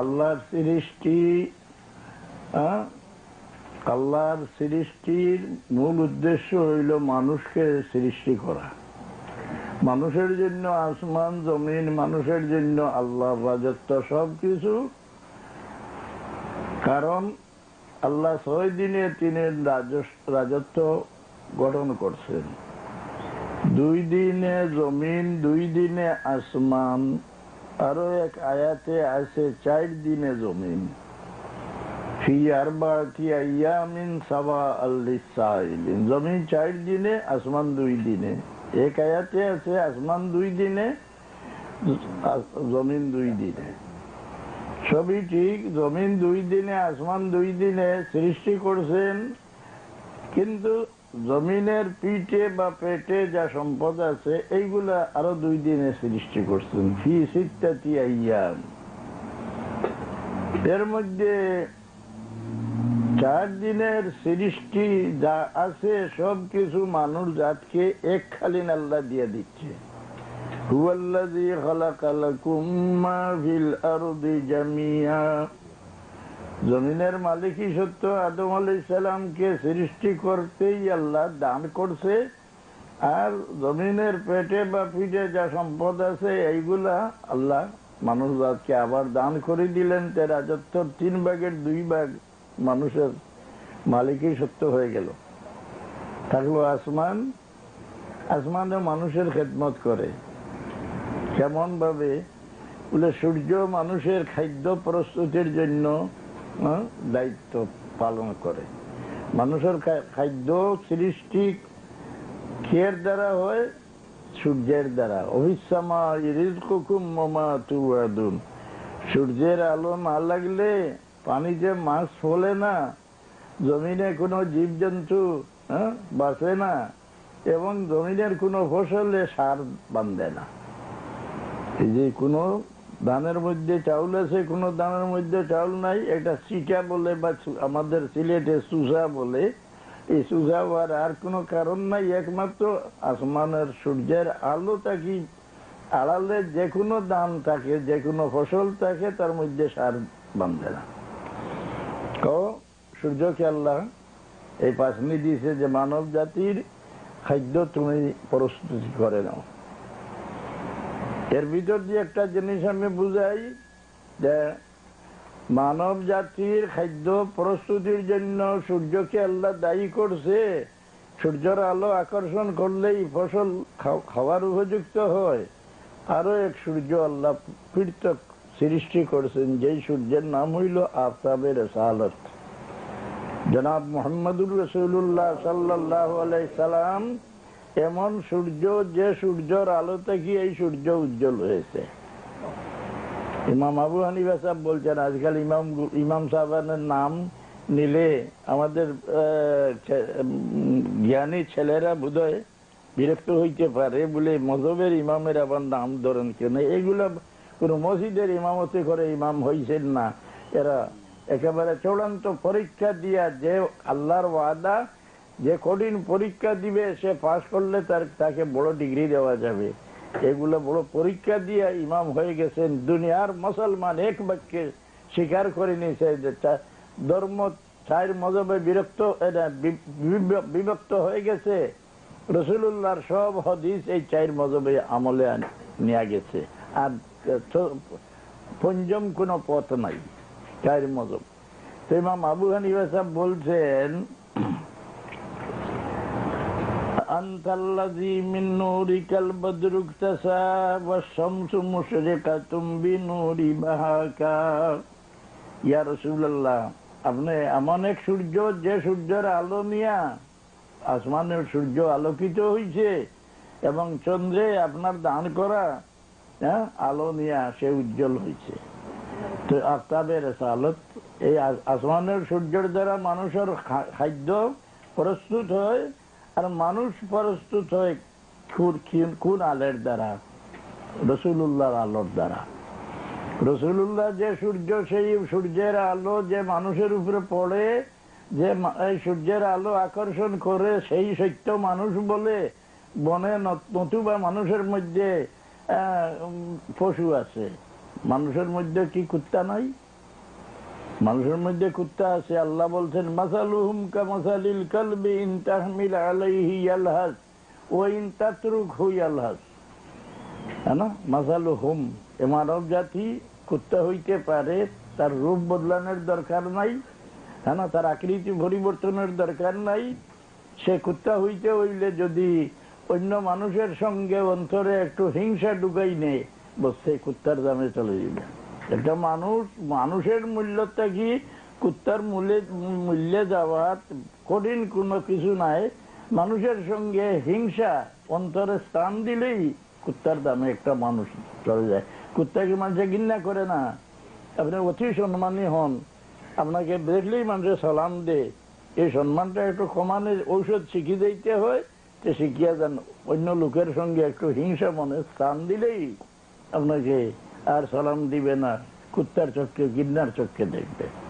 আল্লাহর সৃষ্টি আল্লাহর সৃষ্টির মূল উদ্দেশ্য হইল মানুষকে সৃষ্টি করা। মানুষের জন্য আসমান, জমিন, মানুষের জন্য আল্লাহর রাজত্ব সবকিছু। কারণ আল্লাহ ছয় দিনে তিনি রাজত্ব গঠন করছেন। দুই দিনে জমিন, দুই দিনে আসমান আরও এক আয়াতে আছে চার দিনে জমিন। জমিন চার দিনে, আসমান দুই দিনে। এক আয়াতে আছে আসমান দুই দিনে জমিন দুই দিনে। সবই ঠিক, জমিন দুই দিনে, আসমান দুই দিনে সৃষ্টি করছেন, কিন্তু জমিনের পিঠে বা পেটে যা সম্পদ আছে, এইগুলা আরও দুই দিনে সৃষ্টি করছেন। ফি সিত্তাতি আইয়াম। এর মধ্যে চার দিনের সৃষ্টি যা আছে সব কিছু মানুষ জাতকে এক খালিন আল্লাহ দিয়ে দিচ্ছে। হুয়াল্লাযী খালাকা লাকুম মা ফিল আরদি জামিয়া। জমিনের মালিকই সত্য, আদম আলাইহিস সালামকে সৃষ্টি করতেই আল্লাহ দান করছে। আর জমিনের পেটে বা পিঠে যা সম্পদ আছে, এইগুলা আল্লাহ মানুষ জাতকে আবার দান করে দিলেন। তে রাজত্বর তিন ভাগের দুই ভাগ মানুষের মালিকই সত্য হয়ে গেল। থাকল আসমান। আসমানে মানুষের খেদমত করে। কেমন ভাবে বলে সূর্য মানুষের খাদ্য প্রস্তুতির জন্য দায়িত্ব পালন করে। মানুষের খাদ্য সৃষ্টি খেয়ের দ্বারা হয় সূর্যের দ্বারা। অভিসামা তুয়াদুন। সূর্যের আলো না লাগলে পানিতে মাছ ফলে না জমিনে কোনো জীবজন্তু হ্যাঁ, বাঁচে না এবং জমিনের কোনো ফসলে সার বাঁধে না। এই যে কোনো ধানের মধ্যে চাউল আছে, কোনো ধানের মধ্যে চাউল নাই। এটা সিটা বলে বা আমাদের সিলেটে সুসা বলে। এই সুসা হওয়ার আর কোনো কারণ নাই, একমাত্র আসমানের সূর্যের আলোটা কি আড়ালে যে কোনো দান থাকে, যে কোনো ফসল থাকে, তার মধ্যে সার বাঁধে না। তো সূর্যকে আল্লাহ এই পাশনি দিয়েছে যে মানব জাতির খাদ্য তুমি প্রস্তুতি করে নাও। এর ভিতর দিয়ে একটা জিনিস আমি বুঝাই যে মানব জাতির খাদ্য প্রস্তুতির জন্য সূর্যকে আল্লাহ দায়ী করছে। সূর্যের আলো আকর্ষণ করলেই ফসল খাওয়ার উপযুক্ত হয়। আরও এক সূর্য আল্লাহ পৃথক সৃষ্টি করছেন, যেই সূর্যের নাম হইল আফতাবের সালত। জনাব মোহাম্মদুর রসুল্লাহ সাল্লাহ সাল্লাম এমন সূর্য, যে সূর্যর আলো থেকে এই সূর্য উজ্জ্বল হয়েছে। ইমাম আবু হানিফা সাহেব বলছেন, আজকাল ইমাম ইমাম সাহেবের নাম নিলে আমাদের জ্ঞানী ছেলেরা বোধহয় বিরক্ত হইতে পারে বলে মজবের ইমামের আবার নাম ধরেন কেন? এগুলো কোন মসজিদের ইমামতি করে ইমাম হয়েছেন না। এরা একেবারে চূড়ান্ত পরীক্ষা দিয়া যে আল্লাহর ওয়াদা যে কঠিন পরীক্ষা দিবে, সে পাশ করলে তার, তাকে বড় ডিগ্রি দেওয়া যাবে। এগুলো বড় পরীক্ষা দিয়ে ইমাম হয়ে গেছেন। দুনিয়ার মুসলমান এক বাক্যে স্বীকার করে নিয়েছে যে ধর্ম চার মজবে বিরক্ত বিভক্ত হয়ে গেছে। রসুল্লাহর সব হদিস এই চার মজবে আমলে নিয়ে গেছে। আর পঞ্চম কোনো পথ নাই, চার মজব। তো ইমাম আবু হানিফা বলছেন أنت الذي من نورك البدر اكتسى والشمس مشرقة بنور بهاك ইয়া রসুল্লাহ আপনি এমন এক সূর্য যে সূর্যের আলো নিয়া আসমানের সূর্য আলোকিত হয়েছে এবং চন্দ্রে আপনার দান করা হ্যাঁ আলো নিয়া সে উজ্জ্বল হয়েছে তো আফতাবের আলত এই আস- আসমানের সূর্যের দ্বারা মানুষের খা- খাদ্য প্রস্তুত হয় আর মানুষ প্রস্তুত হয় কোন- আলের দ্বারা রসুল্লাহর আলোর দ্বারা। রসুল্লাহ যে সূর্য, সেই সূর্যের আলো যে মানুষের উপরে পড়ে, যে এই সূর্যের আলো আকর্ষণ করে, সেই সত্য মানুষ বলে, বনে নত- নতুবা মানুষের মধ্যে পশু আছে। মানুষের মধ্যে কি কুত্তা নাই? মানুষের মধ্যে কুত্তা আছে, আল্লাহ বলছেন, মাসালুহুম কামাসালিল কালবি ইন তাহমিল আলাইহি ইয়ালহাস ও ইন তাতরুকহু ইয়ালহাস। হ্যাঁ না? মাসালু এ মানব জাতি কুত্তা হইতে পারে, তার রূপ বদলানোর দরকার নাই। হ্যাঁ তার আকৃতি পরিবর্তনের দরকার নাই। সে কুত্তা হইতে হইলে যদি অন্য মানুষের সঙ্গে অন্তরে একটু হিংসা ঢুকাই নেয়, বসে কুত্তার দামে চলে যাবে। একটা মানুষ, মানুষের মূল্যটা কি? কুত্তার মূল্যে মূল্যে যাওয়ার কঠিন কোনো কিছু নাই। মানুষের সঙ্গে হিংসা, অন্তরে স্থান দিলেই কুত্তার দামে একটা মানুষ চলে যায়। কুত্তাকে মানুষে ঘৃণা করে না? আপনি অতি সম্মানী হন। আপনাকে দেখলেই মানুষের সালাম দে এই সম্মানটা একটু কমানোর ঔষধ শিখিয়ে দিতে হয় যে শিখিয়া যান। অন্য লোকের সঙ্গে একটু হিংসা মনে স্থান দিলেই আপনাকে আর সালাম দিবে না কুত্তার চোখকে গিন্নার চোখকে দেখবে।